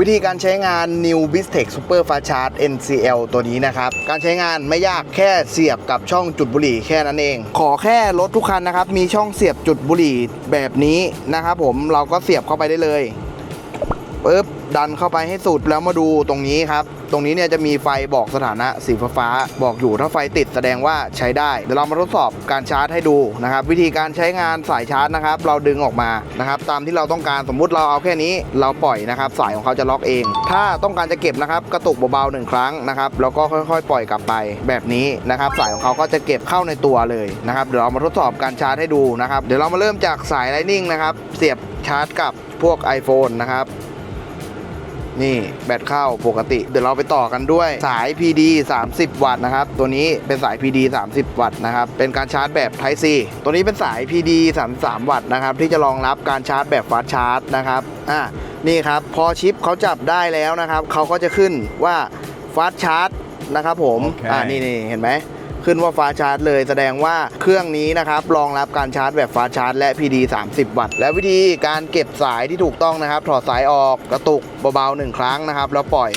วิธีการใช้งาน New b i s t e c Super Fast Charge NCL ตัวนี้นะครับ การใช้งานไม่ยากแค่เสียบกับช่องจุดบุหรี่แค่นั้นเอง ขอแค่รถทุกคันนะครับ มีช่องเสียบจุดบุหรี่แบบนี้นะครับผมเราก็เสียบเข้าไปได้เลย ปึ๊บดันเข้าไปให้สุดแล้วมาดูตรงนี้ครับ ตรงนี้เนี่ยจะมีไฟบอกสถานะสีฟ้าบอกอยู่ถ้าไฟติดแสดงว่าใช้ได้ เดี๋ยวเรามาทดสอบการชาร์จให้ดูนะครับ วิธีการใช้งานสายชาร์จนะครับ เราดึงออกมานะครับ ตามที่เราต้องการสมมุติเราเอาแค่นี้ เราปล่อยนะครับ สายของเขาจะล็อกเอง ถ้าต้องการจะเก็บนะครับกระตุกเบาๆหนึ่งครั้งนะครับแล้วก็ค่อยๆ ปล่อยกลับไปแบบนี้นะครับ สายของเขาก็จะเก็บเข้าในตัวเลยนะครับเดี๋ยวเรามาทดสอบการชาร์จให้ดูนะครับเดี๋ยวเรามาเริ่มจากสายไลนิ่งนะครับเสียบชาร์จกับพวก iPhone นะครับ นี่แบตเข้าปกติ เดี๋ยวเราไปต่อกันด้วยสาย PD 30 วัตต์นะครับ ตัวนี้เป็นสาย PD 30 วัตต์นะครับ เป็นการชาร์จแบบ Type C ตัวนี้เป็นสาย PD 33 วัตต์นะครับ ที่จะรองรับการชาร์จแบบฟาสชาร์จนะครับอะนี่ครับ พอชิปเขาจับได้แล้วนะครับ เขาก็จะขึ้นว่าฟาสชาร์จนะครับผมโอเคอ่านี่นี่เห็นไหม ขึ้นว่าฟ้าชาร์จเลย แสดงว่าเครื่องนี้นะครับรองรับการชาร์จแบบฟ้าชาร์จและ PD 30 วัตต์ และวิธีการเก็บสายที่ถูกต้องนะครับ ถอดสายออกกระตุกเบาๆหนึ่งครั้งนะครับ แล้วปล่อย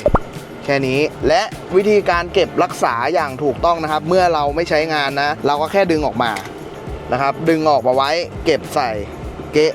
แค่นี้ และวิธีการเก็บรักษาอย่างถูกต้องนะครับ เมื่อเราไม่ใช้งานนะ เราก็แค่ดึงออกมานะครับ ดึงออกมาไว้เก็บใส่เกะ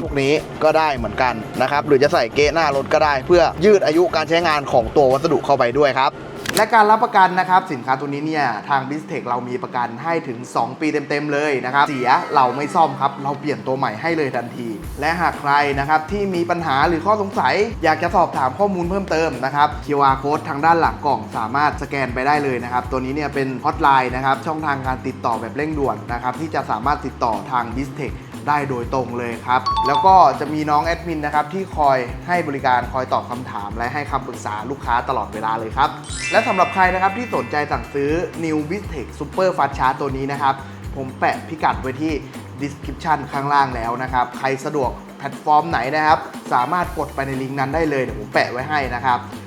พวกนี้ก็ได้เหมือนกันนะครับ หรือจะใส่เกะหน้ารถก็ได้ เพื่อยืดอายุการใช้งานของตัววัสดุเข้าไปด้วยครับ และการรับประกันนะครับสินค้าตัวนี้เนี่ยทางบิสเทคเรามีประกันให้ถึง 2 ปีเต็มๆเลยนะครับเสียเราไม่ซ่อมครับเราเปลี่ยนตัวใหม่ให้เลยทันที และหากใครนะครับที่มีปัญหาหรือข้อสงสัย อยากจะสอบถามข้อมูลเพิ่มเติมนะครับ QR code ทางด้านหลังกล่องสามารถสแกนไปได้เลยนะครับตัวนี้เนี่ยเป็นฮอตไลน์นะครับช่องทางการติดต่อแบบเร่งด่วนนะครับที่จะสามารถติดต่อทางบิสเทค ได้โดยตรงเลยครับ แล้วก็จะมีน้องแอดมินนะครับที่คอยให้บริการคอยตอบคำถาม และให้คำปรึกษาลูกค้าตลอดเวลาเลยครับ และสำหรับใครนะครับที่สนใจสั่งซื้อ New b i s t e c Super Fast Charge ตัวนี้นะครับ ผมแปะพิกัดไว้ที่ description ข้างล่างแล้วนะครับ ใครสะดวกแพลตฟอร์มไหนนะครับ สามารถกดไปในลิงก์นั้นได้เลยเดี๋ยวผมแปะไว้ให้นะครับ